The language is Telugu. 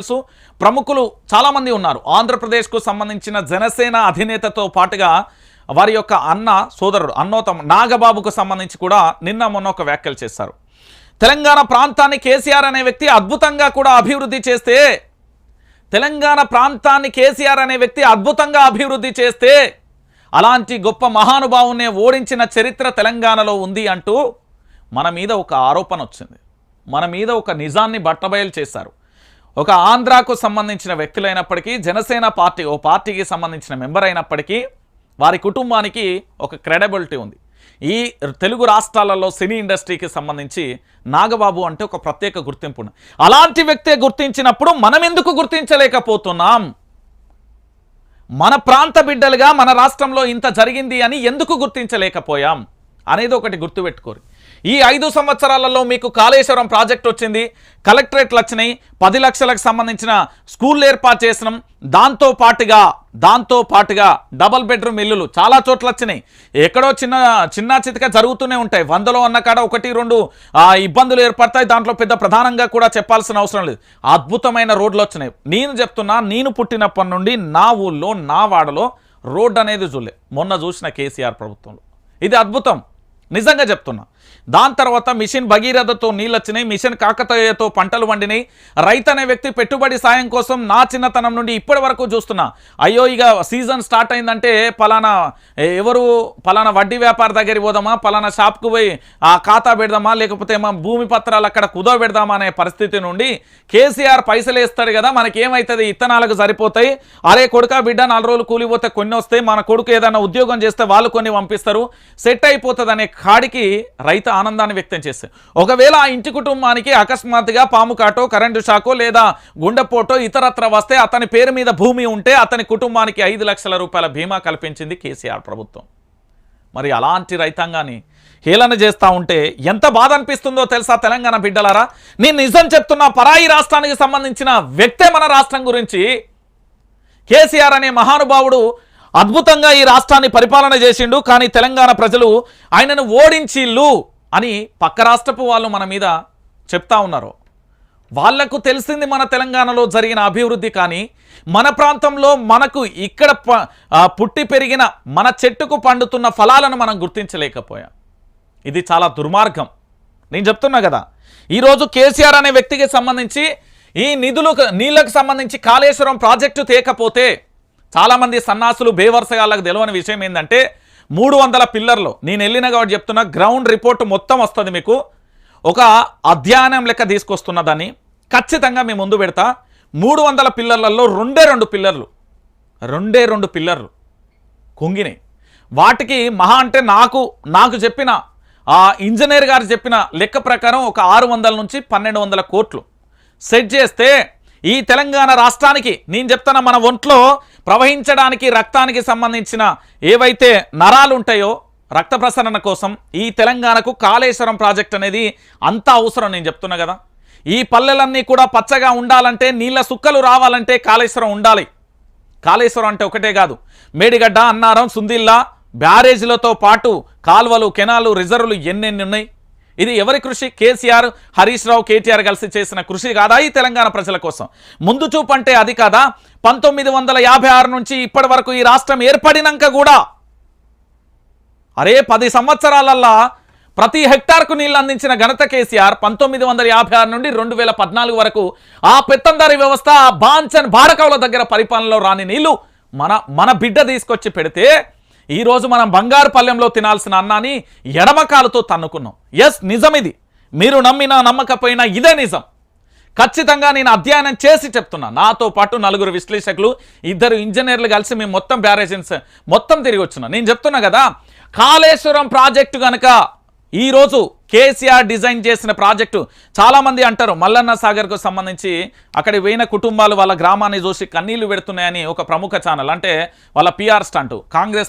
తెలుసు. ప్రముఖులు చాలామంది ఉన్నారు. ఆంధ్రప్రదేశ్కు సంబంధించిన జనసేన అధినేతతో పాటుగా వారి యొక్క అన్న సోదరుడు అన్నోతమ నాగబాబుకు సంబంధించి కూడా నిన్న మొన్న ఒక వ్యాఖ్యలు చేశారు. తెలంగాణ ప్రాంతాన్ని కేసీఆర్ అనే వ్యక్తి అద్భుతంగా కూడా అభివృద్ధి చేస్తే తెలంగాణ ప్రాంతాన్ని కేసీఆర్ అనే వ్యక్తి అద్భుతంగా అభివృద్ధి చేస్తే అలాంటి గొప్ప మహానుభావునే ఓడించిన చరిత్ర తెలంగాణలో ఉంది అంటూ మన మీద ఒక ఆరోపణ వచ్చింది. మన మీద ఒక నిజాన్ని బట్టబయలు చేశారు. ఒక ఆంధ్రాకు సంబంధించిన వ్యక్తులైనప్పటికీ జనసేన పార్టీ ఓ పార్టీకి సంబంధించిన మెంబర్ అయినప్పటికీ వారి కుటుంబానికి ఒక క్రెడబిలిటీ ఉంది. ఈ తెలుగు రాష్ట్రాలలో సినీ ఇండస్ట్రీకి సంబంధించి నాగబాబు అంటే ఒక ప్రత్యేక గుర్తింపు అలాంటి వ్యక్తే గుర్తించినప్పుడు మనం ఎందుకు గుర్తించలేకపోతున్నాం? మన ప్రాంత బిడ్డలుగా మన రాష్ట్రంలో ఇంత జరిగింది అని ఎందుకు గుర్తించలేకపోయాం? అనేది ఒకటి గుర్తుపెట్టుకోరు. ఈ ఐదు సంవత్సరాలలో మీకు కాళేశ్వరం ప్రాజెక్ట్ వచ్చింది. కలెక్టరేట్లు వచ్చినాయి పది లక్షలకు సంబంధించిన స్కూల్ ఏర్పాటు చేసినాం. దాంతో పాటుగా దాంతో పాటుగా డబల్ బెడ్రూమ్ ఇల్లులు చాలా చోట్ల వచ్చినాయి. ఎక్కడో చిన్న చిన్న చితక జరుగుతూనే ఉంటాయి. వందలో అన్న కాడ ఒకటి రెండు ఇబ్బందులు ఏర్పడతాయి. దాంట్లో పెద్ద ప్రధానంగా కూడా చెప్పాల్సిన అవసరం లేదు. అద్భుతమైన రోడ్లు వచ్చినాయి. నేను చెప్తున్నా నేను పుట్టినప్పటి నుండి నా ఊళ్ళో నా వాడలో రోడ్ అనేది చూడలే. మొన్న చూసిన కేసీఆర్ ప్రభుత్వంలో. ఇది అద్భుతం. నిజంగా చెప్తున్నా. దాని తర్వాత మిషన్ భగీరథతో నీళ్ళు వచ్చినాయి మిషన్ కాకతీయతో పంటలు వండినాయి. రైతు అనే వ్యక్తి పెట్టుబడి సాయం కోసం నా చిన్నతనం నుండి ఇప్పటి వరకు చూస్తున్నా. అయ్యో ఇక సీజన్ స్టార్ట్ అయిందంటే పలానా ఎవరు పలానా వడ్డీ వ్యాపార దగ్గరికి పోదామా పలానా షాప్కు పోయి ఆ ఖాతా పెడదామా లేకపోతే మా భూమి పత్రాలు అక్కడ కుదో పెడదామా అనే పరిస్థితి నుండి కేసీఆర్ పైసలు వేస్తాడు కదా మనకేమవుతుంది ఇత్తనాలకు సరిపోతాయి. అరే కొడుక బిడ్డ నాలుగు రోజులు కూలిపోతే కొన్ని వస్తాయి. మన కొడుకు ఏదైనా ఉద్యోగం చేస్తే వాళ్ళు కొన్ని పంపిస్తారు. సెట్ అయిపోతుంది అనే కాడికి రైతు ఆనందాన్ని వ్యక్తం చేస్తారు ఒకవేళ ఆ ఇంటి కుటుంబానికి అకస్మాత్తుగా పాము కాటో కరెంటు షాకో లేదా గుండెపోటో ఇతరత్ర వస్తే అతని పేరు మీద భూమి ఉంటే అతని కుటుంబానికి ఐదు లక్షల రూపాయల బీమా కల్పించింది కేసీఆర్ ప్రభుత్వం. మరి అలాంటి రైతాంగాన్ని హేళన చేస్తూ ఉంటే ఎంత బాధ అనిపిస్తుందో తెలుసా తెలంగాణ బిడ్డలారా? నేను నిజం చెప్తున్నా పరాయి రాష్ట్రానికి సంబంధించిన వ్యక్తే మన రాష్ట్రం గురించి. కేసీఆర్ అనే మహానుభావుడు అద్భుతంగా ఈ రాష్ట్రాన్ని పరిపాలన చేసిండు కానీ తెలంగాణ ప్రజలు ఆయనను ఓడించిల్లు అని పక్క రాష్ట్రపు వాళ్ళు మన మీద చెప్తా ఉన్నారు. వాళ్ళకు తెలిసింది మన తెలంగాణలో జరిగిన అభివృద్ధి కానీ మన ప్రాంతంలో మనకు ఇక్కడ ప- పుట్టి పెరిగిన మన చెట్టుకు పండుతున్న ఫలాలను మనం గుర్తించలేకపోయాం. ఇది చాలా దుర్మార్గం. నేను చెప్తున్నా కదా ఈరోజు కేసీఆర్ అనే వ్యక్తికి సంబంధించి ఈ నిధులకు నీళ్ళకు సంబంధించి కాళేశ్వరం ప్రాజెక్టు తేకపోతే చాలామంది సన్నాసులు బేవర్సగాళ్ళకు తెలియని విషయం ఏంటంటే మూడు వందల పిల్లర్లు. నేను వెళ్ళిన కాబట్టి చెప్తున్నా గ్రౌండ్ రిపోర్ట్ మొత్తం వస్తుంది మీకు. ఒక అధ్యయనం లెక్క తీసుకొస్తున్న దాన్ని. ఖచ్చితంగా మీ ముందు పెడతా. మూడు వందల పిల్లర్లలో రెండే రెండు పిల్లర్లు. రెండే రెండు పిల్లర్లు. కుంగిని. వాటికి మహా అంటే నాకు నాకు చెప్పిన ఆ ఇంజనీర్ గారు చెప్పిన లెక్క ప్రకారం ఒక ఆరు వందల నుంచి పన్నెండు వందల కోట్లు. సెట్ చేస్తే ఈ తెలంగాణ రాష్ట్రానికి నేను చెప్తున్న మన ఒంట్లో ప్రవహించడానికి రక్తానికి సంబంధించిన ఏవైతే నరాలు ఉంటాయో రక్త ప్రసరణ కోసం ఈ తెలంగాణకు కాళేశ్వరం ప్రాజెక్ట్ అనేది అంత అవసరం నేను చెప్తున్నా కదా. ఈ పల్లెలన్నీ కూడా పచ్చగా ఉండాలంటే నీళ్ళ సుక్కలు రావాలంటే కాళేశ్వరం ఉండాలి. కాళేశ్వరం అంటే ఒకటే కాదు. మేడిగడ్డ అన్నారం సుందిల్లా బ్యారేజీలతో పాటు కాల్వలు కెనాలు రిజర్వులు ఎన్నెన్ని ఉన్నాయి? ఇది ఎవరి కృషి? కేసీఆర్ హరీష్ రావు కేటీఆర్ కలిసి చేసిన కృషి కాదా ఈ తెలంగాణ ప్రజల కోసం? ముందు చూపు అంటే అది కాదా? పంతొమ్మిది వందల యాభై ఆరు నుంచి ఇప్పటి వరకు ఈ రాష్ట్రం ఏర్పడినాక కూడా అరే పది సంవత్సరాలల్లా ప్రతి హెక్టార్కు నీళ్ళు అందించిన ఘనత కేసీఆర్ పంతొమ్మిది వందల యాభై ఆరు నుండి రెండు వేల పద్నాలుగు వరకు ఆ పెత్తందారి వ్యవస్థ ఆ బాంచన్ బారకవుల దగ్గర పరిపాలనలో రాని నీళ్ళు మన మన బిడ్డ తీసుకొచ్చి పెడితే ఈరోజు మనం బంగారు పల్లెంలో తినాల్సిన అన్నాన్ని ఎడమకాలతో తన్నుకున్నాం. ఎస్ నిజం ఇది మీరు నమ్మినా నమ్మకపోయినా ఇదే నిజం. ఖచ్చితంగా నేను అధ్యయనం చేసి చెప్తున్నా. నాతో పాటు నలుగురు విశ్లేషకులు ఇద్దరు ఇంజనీర్లు కలిసి మేము మొత్తం బ్యారేజెన్స్ మొత్తం తిరిగి వచ్చినా. నేను చెప్తున్నా కదా కాళేశ్వరం ప్రాజెక్టు కనుక ఈరోజు కేసీఆర్ డిజైన్ చేసిన ప్రాజెక్టు చాలామంది అంటారు మల్లన్న సాగర్కు సంబంధించి అక్కడి పోయిన కుటుంబాలు వాళ్ళ గ్రామాన్ని చూసి కన్నీళ్ళు పెడుతున్నాయని ఒక ప్రముఖ ఛానల్ అంటే వాళ్ళ పిఆర్ స్టాంటు. కాంగ్రెస్ పార్టీ